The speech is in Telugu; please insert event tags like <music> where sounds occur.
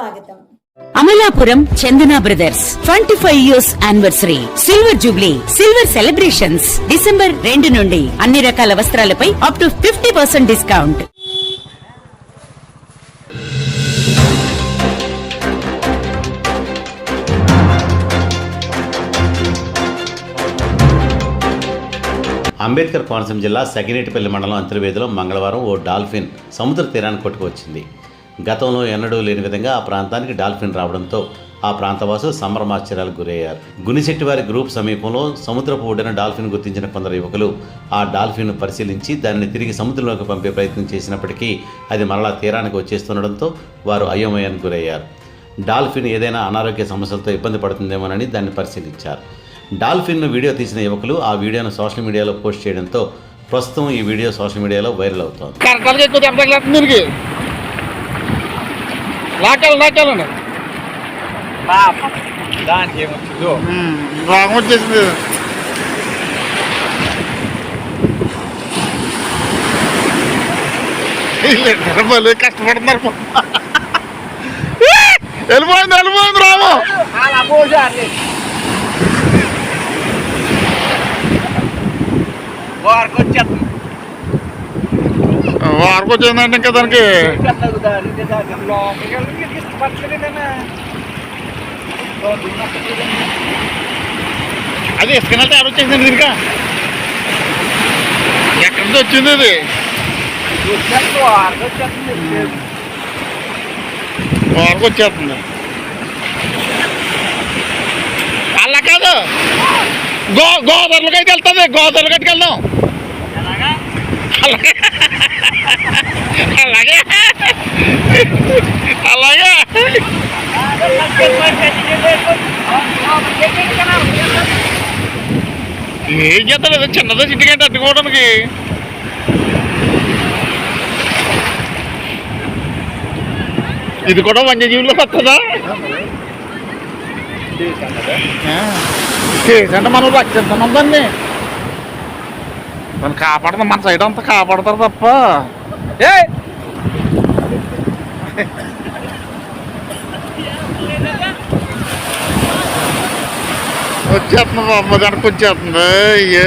స్వాగతం. Amalapuram Chandana brothers twenty five years anniversary silver jubilee silver celebrations December రెండు నుండి అన్ని రకాల వస్త్రాలపై up to fifty percent discount Ambedkar Konaseema జిల్లా సగినేటిపల్లి మండలం అంతర్వేదిలో మంగళవారం ఓ డాల్ఫిన్ సముద్ర తీరాన్ని కొట్టుకువచ్చింది. గతంలో ఎన్నడూ లేని విధంగా ఆ ప్రాంతానికి డాల్ఫిన్ రావడంతో ఆ ప్రాంతవాసులు సంభ్రమాశ్చర్యాలకు గురయ్యారు. గునిశెట్టివారి గ్రూప్ సమీపంలో సముద్రపు ఒడ్డున డాల్ఫిన్ గుర్తించిన కొందరు యువకులు ఆ డాల్ఫిన్ను పరిశీలించి దానిని తిరిగి సముద్రంలోకి పంపే ప్రయత్నం చేసినప్పటికీ అది మరలా తీరానికి వచ్చేస్తుండడంతో వారు అయోమయానికి గురయ్యారు. డాల్ఫిన్ ఏదైనా అనారోగ్య సమస్యలతో ఇబ్బంది పడుతుందేమోనని దాన్ని పరిశీలించారు. డాల్ఫిన్ను వీడియో తీసిన యువకులు ఆ వీడియోను సోషల్ మీడియాలో పోస్ట్ చేయడంతో ప్రస్తుతం ఈ వీడియో సోషల్ మీడియాలో వైరల్ అవుతోంది. దెబ్బ తగిలేస్తుంది దీనికి ఏమొచ్చిందో రోగం వచ్చేసింది భలే కష్టపడుతున్నారు <laughs> వెళ్ళిపోయింది వెళ్ళిపోయింది రాము. వారికి వచ్చేస్తుంది. వారికి వచ్చిందంటే ఇంకా దానికి? అది ఇసుకన తేడా వచ్చేసింది దీనికి? ఎక్కడి నుంచి వచ్చింది ఇది. వారికి వచ్చేస్తుంది. అలా కాదు. గో గోదావరిలోకి అయితే వెళ్తుంది గోదావరి కట్టుకెళ్దాం. అలాగే అలాగే అలాగే <laughs> ఏం చేస్తాడు ఏదో చిన్నదో చిట్టుకంటే అడ్డుకోవడానికి ఇది కూడా వన్యజీవుల్లో వస్తుందా కేసు అంటే మనం రక్షిస్తున్నాం దాన్ని మనం కాపాడదాం మన సైడ్ అంతా కాపాడతారు తప్ప ఏ వచ్చేస్తుంది బాబు దానికి వచ్చేస్తుంది. అయ్యే